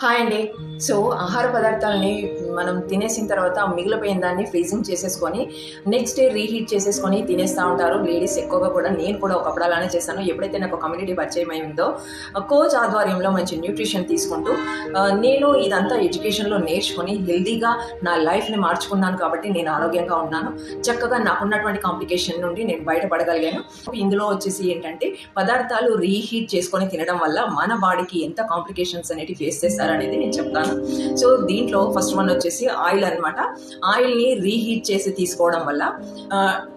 Hi అండి. So ఆహార పదార్థాలని మనం తినేసిన తర్వాత మిగిలిపోయిన దాన్ని ఫ్రీజింగ్ చేసేసుకొని నెక్స్ట్ డే రీహీట్ చేసేసుకొని తినేస్తూ ఉంటారు. లేడీస్ ఎక్కువగా కూడా నేను కూడా ఒకప్పుడు అలానే చేశాను. ఎప్పుడైతే నాకు కమ్యూనిటీ పరిచయం అయిందో కోచ్ ఆధ్వర్యంలో మంచి న్యూట్రిషన్ తీసుకుంటూ నేను ఇదంతా ఎడ్యుకేషన్లో నేర్చుకొని హెల్దీగా నా లైఫ్ని మార్చుకున్నాను కాబట్టి నేను ఆరోగ్యంగా ఉన్నాను. చక్కగా నాకున్నటువంటి కాంప్లికేషన్ నుండి నేను బయటపడగలిగాను. ఇందులో వచ్చేసి ఏంటంటే పదార్థాలు రీహీట్ చేసుకొని తినడం వల్ల మన బాడీకి ఎంత కాంప్లికేషన్స్ అనేవి ఫేస్ చేస్తారు చేస్తారనేది నేను చెప్తాను. సో దీంట్లో ఫస్ట్ వన్ వచ్చేసి ఆయిల్ అనమాట ఆయిల్ని రీహీట్ చేసి తీసుకోవడం వల్ల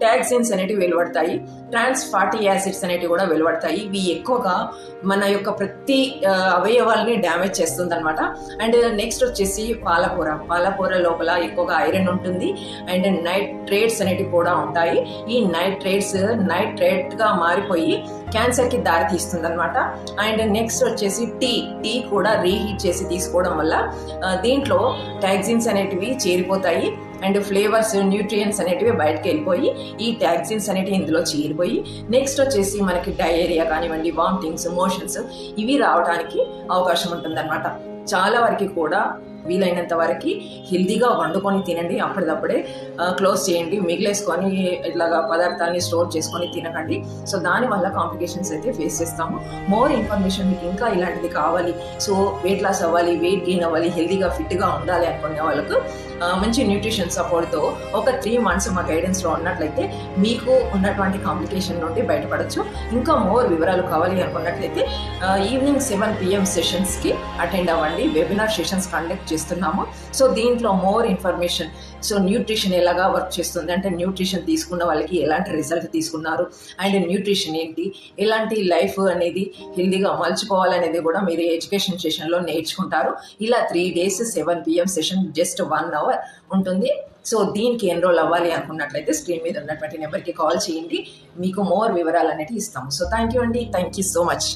ట్యాక్సిన్స్ అనేటివి వెలువడతాయి. ట్రాన్స్ ఫాటీ యాసిడ్స్ అనేటివి కూడా వెలువడతాయి. ఇవి ఎక్కువగా మన యొక్క ప్రతి అవయవాల్ని డ్యామేజ్ చేస్తుంది అనమాట అండ్ నెక్స్ట్ వచ్చేసి పాలకూర. పాలకూర లోపల ఎక్కువగా ఐరన్ ఉంటుంది. అండ్ నైట్రేట్స్ అనేటివి కూడా ఉంటాయి. ఈ నైట్రేట్స్ నైట్రేట్గా మారిపోయి క్యాన్సర్కి దారి తీస్తుంది అనమాట అండ్ నెక్స్ట్ వచ్చేసి టీ టీ కూడా రీహీట్ చేసి తీసుకోవడం వల్ల దీంట్లో టాక్సిన్స్ అనేటివి చేరిపోతాయి. అండ్ ఫ్లేవర్స్ న్యూట్రియన్స్ అనేటివి బయటకు వెళ్ళిపోయి ఈ టాక్సిన్స్ అనేటివి ఇందులో చేరిపోయి నెక్స్ట్ వచ్చేసి మనకి డయేరియా కానివ్వండి వామిటింగ్స్ మోషన్స్ ఇవి రావడానికి అవకాశం ఉంటుందన్నమాట. చాలా వరకు కూడా వీలైనంత వరకు హెల్దీగా వండుకొని తినండి. అప్పటిదప్పుడే క్లోజ్ చేయండి. మిగిలేసుకొని ఇట్లాగా పదార్థాలని స్టోర్ చేసుకొని తినకండి. సో దానివల్ల కాంప్లికేషన్స్ అయితే ఫేస్ చేస్తాము. మోర్ ఇన్ఫర్మేషన్ మీకు ఇంకా ఇలాంటిది కావాలి. సో వెయిట్ లాస్ అవ్వాలి వెయిట్ గెయిన్ అవ్వాలి హెల్దీగా ఫిట్గా ఉండాలి అనుకునే వాళ్ళకు మంచి న్యూట్రిషన్ సపోర్ట్తో ఒక త్రీ మంత్స్ మా గైడెన్స్లో ఉన్నట్లయితే మీకు ఉన్నటువంటి కాంప్లికేషన్ నుండి బయటపడచ్చు. ఇంకా మోర్ వివరాలు కావాలి అనుకున్నట్లయితే ఈవినింగ్ సెవెన్ పిఎం సెషన్స్కి అటెండ్ అవ్వండి. వెబినార్ సెషన్స్ కండక్ట్ చేస్తున్నాము. సో దీంట్లో మోర్ ఇన్ఫర్మేషన్ సో న్యూట్రిషన్ ఎలాగా వర్క్ చేస్తుంది? అంటే న్యూట్రిషన్ తీసుకున్న వాళ్ళకి ఎలాంటి రిజల్ట్ తీసుకున్నారు? అండ్ న్యూట్రిషన్ ఏంటి? ఎలాంటి లైఫ్ అనేది హెల్దీగా మలుచుకోవాలనేది కూడా మీరు ఎడ్యుకేషన్ సెషన్లో నేర్చుకుంటారు. ఇలా three days seven PM session just one hour ఉంటుంది. సో దీనికి ఎన్రోల్ అవ్వాలి అనుకున్నట్లయితే స్క్రీన్ మీద ఉన్నటువంటి నెంబర్కి కాల్ చేయండి. మీకు మోర్ వివరాలు అనేవి ఇస్తాము. సో థ్యాంక్ యూ అండి. Thank you so much.